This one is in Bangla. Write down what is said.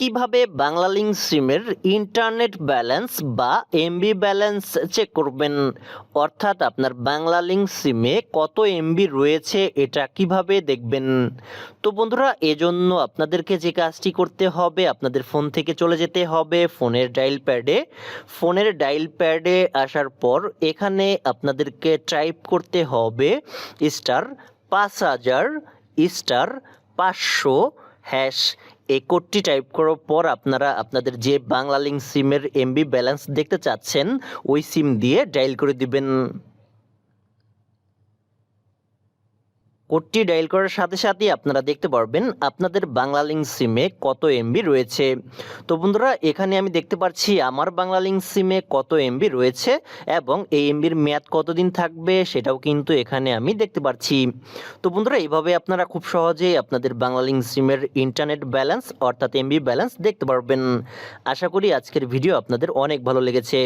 কীভাবে বাংলালিংক সিমের ইন্টারনেট ব্যালেন্স বা এমবি ব্যালেন্স চেক করবেন? অর্থাৎ আপনার বাংলালিংক সিমে কত এমবি রয়েছে এটা কীভাবে দেখবেন? তো বন্ধুরা, এজন্য আপনাদেরকে যে কাজটি করতে হবে, আপনাদের ফোন থেকে চলে যেতে হবে ফোনের ডাইল প্যাডে। ফোনের ডাইল প্যাডে আসার পর এখানে আপনাদেরকে টাইপ করতে হবে স্টার পাঁচ হাজার, স্টার পাঁচশো, হ্যাশ। এই কোডটি টাইপ করার পর আপনারা আপনাদের যে বাংলা লিঙ্ক সিমের এমবি ব্যালেন্স দেখতে চাচ্ছেন, ওই সিম দিয়ে ডায়াল করে দিবেন। কোডটি ডায়াল করার সাথে সাথেই আপনারা দেখতে পারবেন আপনাদের বাংলা লিঙ্ক সিমে কত এমবি রয়েছে। তো বন্ধুরা, এখানে আমি দেখতে পাচ্ছি আমার বাংলা লিঙ্ক সিমে কত এমবি রয়েছে এবং এই এমবির মেয়াদ কতদিন থাকবে সেটাও কিন্তু এখানে আমি দেখতে পাচ্ছি। তো বন্ধুরা, এইভাবে আপনারা খুব সহজেই আপনাদের বাংলা লিঙ্ক সিমের ইন্টারনেট ব্যালেন্স অর্থাৎ এমবি ব্যালেন্স দেখতে পারবেন। আশা করি আজকের ভিডিও আপনাদের অনেক ভালো লেগেছে।